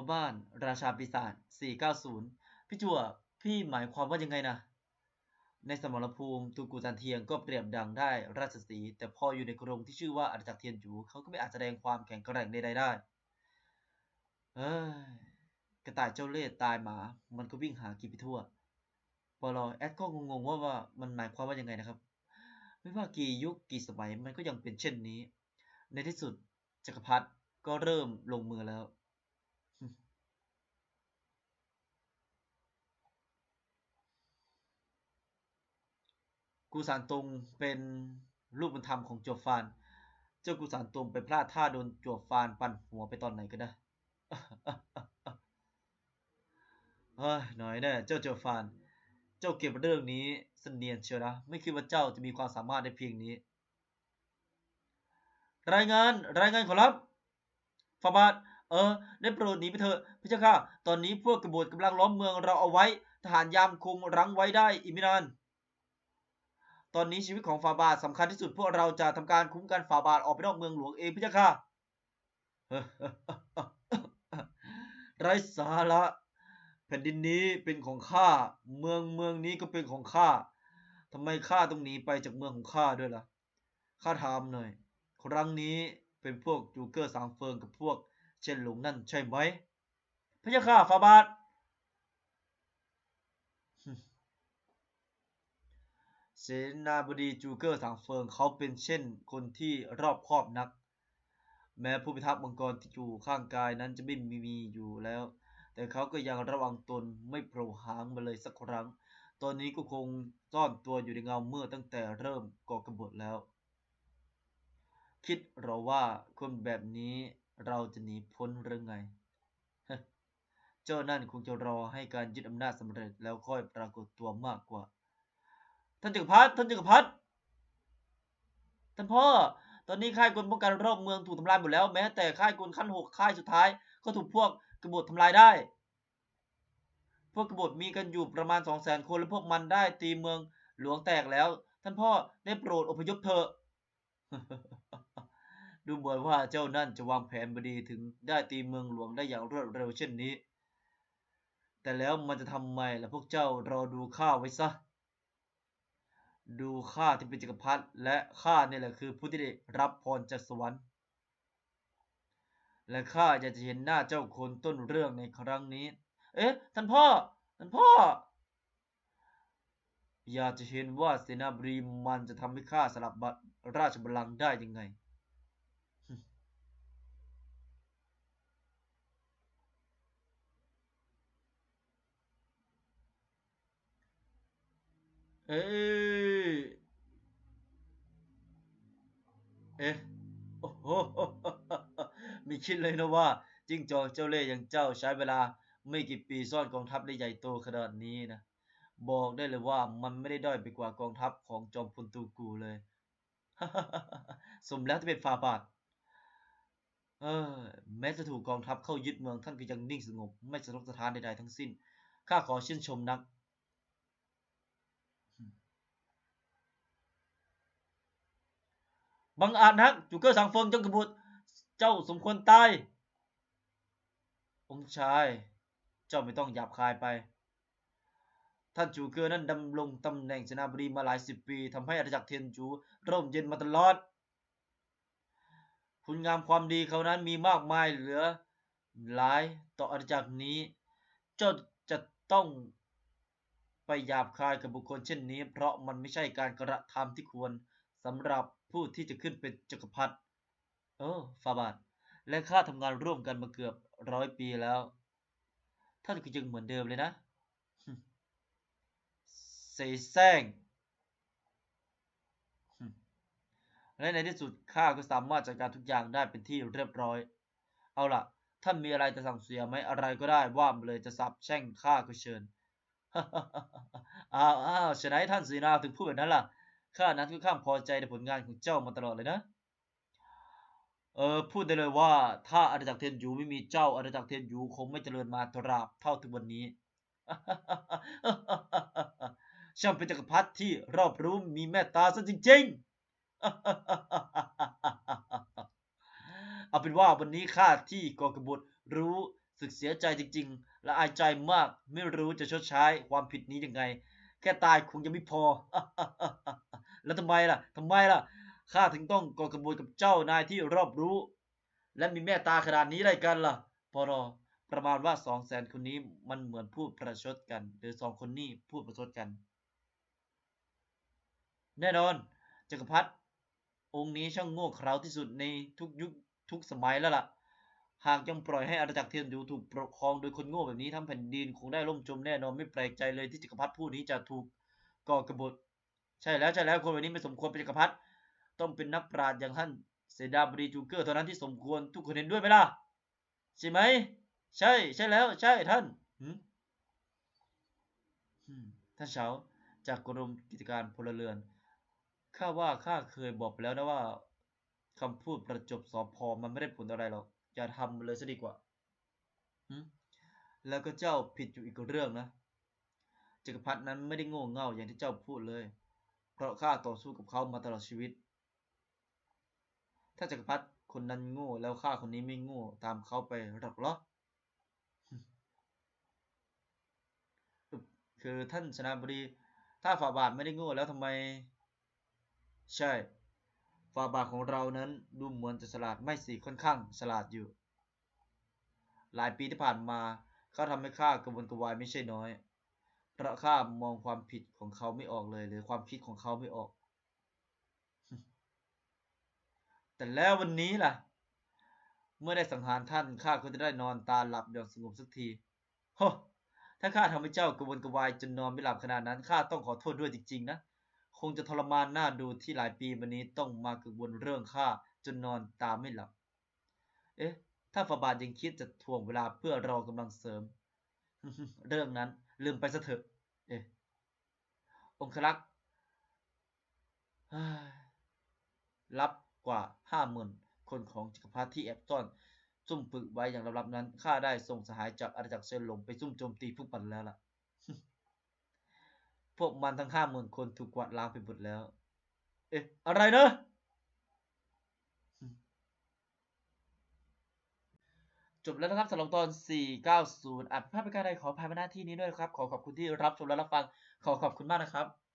พ่อบ้านราชาปีศาจ490 พี่จั่วพี่หมายความว่ายังไงนะ ในสมรภูมิตูกูจันเทียงก็เปรียบดังได้ราชสีแต่พออยู่ในกรงที่ชื่อว่าอาณาจักรเทียนจูเขาก็ไม่อาจแสดงความแข็งแกร่งใดๆได้เอ้ยกระต่ายเจ้าเล่ห์ตายหมา มันก็วิ่งหากินไปทั่วปลอแอดก็งงๆว่าว่ามันหมายความว่ายังไงนะครับ ไม่ว่ากี่ยุคกี่สมัยมันก็ยังเป็นเช่นนี้ ในที่สุดจักรพรรดิก็เริ่มลงมือแล้ว กูสานตงเป็นลูกบุญธรรมของจวฟาน เจ้ากูสานตงไปพลาดท่าโดนจวฟานปั่นหัวไปตอนไหนกันนะเฮ้ยหน่อยแน่เจ้าจวฟาน เจ้าเก็บเรื่องนี้เสนเนียนเชียวนะ ไม่คิดว่าเจ้าจะมีความสามารถในเพียงนี้ รายงานรายงานขอรับฟาบาทเออ ได้โปรดหนีไปเถอะพระเจ้าค่ะ ตอนนี้พวกกบฏกำลังล้อมเมืองเราเอาไว้ ทหารยามคงรั้งไว้ได้อีกไม่นาน อนนี้ชีวิตของฟาบาทสำคัญที่สุดพวกเราจะทำการคุ้มกันฟาบาทออกไปนอกเมืองหลวงเองพระเจ้าค่ะไร้สาระแผ่นดินนี้เป็นของข้า เมืองเมืองนี้ก็เป็นของข้าทำไมข้าต้องหนีไปจากเมืองของข้าด้วยล่ะข้าถามหน่อย ครั้งนี้เป็นพวกจูเกอร์สางเฟิงกับพวกเช่นหลงนั่นใช่ไหมพระเจ้าข้าฟาบาท เส นาบดีจูเกอร์สางเฟิงเขาเป็นเช่นคนที่รอบคอบนัก แม้ผู้พิทักษ์มังกรที่อยู่ข้างกายนั้นจะไม่มีอยู่แล้ว แต่เขาก็ยังระวังตนไม่โผล่หางมาเลยสักครั้ง ตอนนี้ก็คงซ่อนตัวอยู่ในเงาเมื่อตั้งแต่เริ่มก่อกบฏแล้ว คิดเราว่าคนแบบนี้เราจะหนีพ้นหรือไง เจ้านั่นคงจะรอให้การยึดอำนาจสำเร็จแล้วค่อยปรากฏตัวมากกว่า ท่านจักรพรรดิท่านจักรพรรดิท่านพ่อ ตอนนี้ค่ายกลป้องกันรอบเมืองถูกทำลายหมดแล้วแม้แต่ค่ายกลขั้นหกค่ายสุดท้าย ก็ถูกพวกกบฏทำลายได้ พวกกบฏมีกันอยู่ประมาณสองแสนคนและพวกมันได้ตีเมืองหลวงแตกแล้ว ท่านพ่อได้โปรดอพยพเถอะดูเหมือนว่าเจ้านั่นจะวางแผนบดีถึงได้ตีเมืองหลวงได้อย่างรวดเร็วเช่นนี้ แต่แล้วมันจะทำไมล่ะพวกเจ้ารอดูข้าไว้ซะ ดูข้าที่เป็นจักรพรรดิและข้าเนี่ยแหละคือผู้ที่ได้รับพรจากสวรรค์ และข้าอยากจะเห็นหน้าเจ้าคนต้นเรื่องในครั้งนี้ เอ๊ะ ท่านพ่อ ท่านพ่อ อยากจะเห็นว่าเสนาบดีมันจะทำให้ข้าสลับบัตรราชบัลลังก์ได้ยังไง เอ้ย เอ๊ะโอ้โหไม่คิดเลยนะว่าจิ้งจอกเจ้าเล่ห์อย่างเจ้าใช้เวลาไม่กี่ปีซ่อนกองทัพได้ใหญ่โตขนาดนี้นะ บอกได้เลยว่ามันไม่ได้ด้อยไปกว่ากองทัพของจอมพลตูกูเลย สมแล้วที่เป็นฟาบาทเออ แม้จะถูกกองทัพเข้ายึดเมืองท่านก็ยังนิ่งสงบ ไม่สะทกสะท้านใดๆทั้งสิ้น ข้าขอชื่นชมนัก บังอาจนักจูเกอร์สังเฟิงเจ้ากบฏเจ้าสมควรตาย องค์ชาย เจ้าไม่ต้องหยาบคายไป ท่านจูเกอร์นั้นดำรงตำแหน่งเสนาบดีมาหลายสิบปีทำให้อาณาจักรเทียนจูร่มเย็นมาตลอด คุณงามความดีเขานั้นมีมากมายเหลือหลายต่ออาณาจักรนี้ เจ้าจะต้องไปหยาบคายกับบุคคลเช่นนี้ เพราะมันไม่ใช่การกระทำที่ควร สำหรับผู้ที่จะขึ้นเป็นจักรพรรดิเออฟาบาทและข้าทำงานร่วมกันมาเกือบร้อยปีแล้วท่านก็ยังเหมือนเดิมเลยนะเสแสร้งและในที่สุดข้าก็สามารถจัดการทุกอย่างได้เป็นที่เรียบร้อย เอาล่ะ ท่านมีอะไรจะสั่งเสียไหมอะไรก็ได้ว่ามาเลยจะสับแช่งข้าก็เชิญอ้าวอ้าวฉะนั้นท่านสีนาถึงพูดแบบนั้นล่ะ ข้านั้นค่อนข้างพอใจในผลงานของเจ้ามาตลอดเลยนะ เออพูดได้เลยว่าถ้าอาณาจักรเทียนยูไม่มีเจ้าอาณาจักรเทียนยูคงไม่เจริญมาตราบเท่าทุกวันนี้ ช่างเป็นจักรพรรดิที่รอบรู้มีเมตตาซะจริง ๆเอาเป็นว่าวันนี้ข้าที่กองกบฏรู้สึกเสียใจจริง ๆ และอายใจมากไม่รู้จะชดใช้ความผิดนี้ยังไง แค่ตายคงจะไม่พอ แล้วทำไมล่ะทำไมล่ะข้าถึงต้องก่อกระบวนกับเจ้านายที่รอบรู้ และมีแม่ตาขนาดนี้ได้กันล่ะพอรอประมาณว่าสองแสนคนนี้มันเหมือนพูดประชดกัน หรือสองคนนี้พูดประชดกัน แน่นอนจักรพรรดิองค์นี้ช่างโง่เขลาที่สุดในทุกยุคทุกสมัยแล้วล่ะ หากยังปล่อยให้อาณาจักรเทียนอยู่ถูกปกครองโดยคนโง่แบบนี้ทั้งแผ่นดินคงได้ล่มจมแน่นอนไม่แปลกใจเลยที่จักรพรรดิผู้นี้จะถูกก่อกบฏ ใช่แล้วใช่แล้วคนแบบนี้ไม่สมควรเป็นจักรพรรดิต้องเป็นนักปราชญ์อย่างท่านเซดาบรีจูเกอร์เท่านั้นที่สมควรทุกคนเห็นด้วยไหมล่ะใช่ไหม ใช่ใช่แล้ว ใช่ท่านท่านเฉาจากกรมกิจการพลเรือนข้าว่าข้าเคยบอกไปแล้วนะว่า คำพูดประจบสอพอมันไม่ได้ผลอะไรหรอกอย่าทำเลยซะดีกว่าแล้วก็เจ้าผิดอยู่อีกเรื่องนะจักรพรรดินั้นไม่ได้โง่เง่าอย่างที่เจ้าพูดเลย เพราะข้าต่อสู้กับเขามาตลอดชีวิต ถ้าจักรพรรดิคนนั้นโง่แล้วข้าคนนี้ไม่โง่ตามเขาไปหรอกเหรอคือท่านชนะบดี ถ้าฝ่าบาทไม่ได้โง่แล้วทำไม ใช่ ฝ่าบาทของเรานั้นดูเหมือนจะฉลาดไม่สิค่อนข้างฉลาดอยู่ หลายปีที่ผ่านมาเขาทำให้ข้ากระวนกระวายไม่ใช่น้อยเพราะข้ามองความผิดของเขาไม่ออกเลย หรือความคิดของเขาไม่ออก แต่แล้ววันนี้ล่ะ เมื่อได้สังหารท่านข้าก็จะได้นอนตาหลับอย่างสงบสักทีโฮถ้าข้าทำให้เจ้ากระวนกระวายจนนอนไม่หลับขนาดนั้นข้าต้องขอโทษด้วยจริงๆนะ คงจะทรมานหน้าดูที่หลายปีมานี้ต้องมากังวลเรื่องข้าจนนอนตาไม่หลับ เอ๊ะ ถ้าฝาบาทยังคิดจะถ่วงเวลาเพื่อรอกำลังเสริม เรื่องนั้นลืมไปซะเถอะ เอ๊ะ องครักษ์รับกว่าห้าหมื่นคนของจักรพรรดิที่แอบซ่อน ซุ่มฝึกไว้อย่างลับๆนั้นข้าได้ส่งสหายจากอาณาจักรเซนหลงไปซุ่มโจมตีพวกมันแล้วล่ะ พวกมันทั้งห้าหมื่นคนถูกกวาดล้างไปหมดแล้ว เอ๊ะ อะไรนะ จบแล้วนะครับสำหรับตอน 490 อัดภาพเป็นการใดขออภัยมาหน้าที่นี้ด้วยนะครับ ขอขอบคุณที่รับชมและรับฟัง ขอขอบคุณมากนะครับ